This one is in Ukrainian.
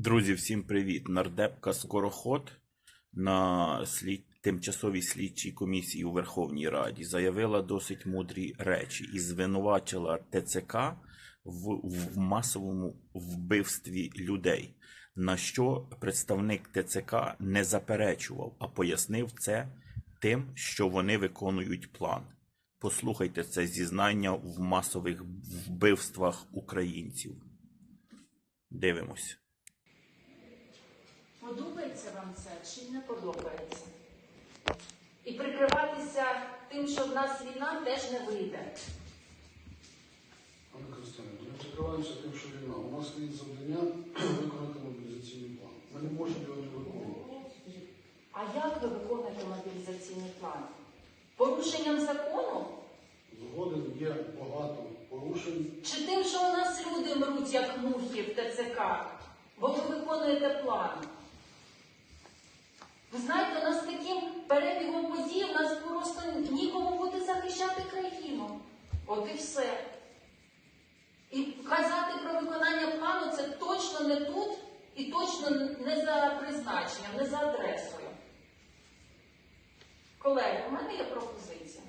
Друзі, всім привіт! Нардепка Скороход на слід... тимчасовій слідчій комісії у Верховній Раді заявила досить мудрі речі і звинувачила ТЦК в, в масовому вбивстві людей. На що представник ТЦК не заперечував, а пояснив це тим, що вони виконують план. Послухайте це зізнання в масових вбивствах українців. Дивимось. Подобається вам це чи не подобається? І прикриватися тим, що в нас війна, теж не вийде. Пане Костяне, ми прикриваємося тим, що війна. У нас стоїть завдання виконати мобілізаційний план. Ми не можемо його не виконувати. А як ви виконуєте мобілізаційний план? Порушенням закону? Згоден є багато порушень. Чи тим, що у нас люди мруть, як мухи в ТЦК? Бо ви виконуєте план. Знаєте, у нас таким перебігом подій у нас просто нікому буде захищати країну. От і все. І казати про виконання плану це точно не тут і точно не за призначенням, не за адресою. Колеги, у мене є пропозиція.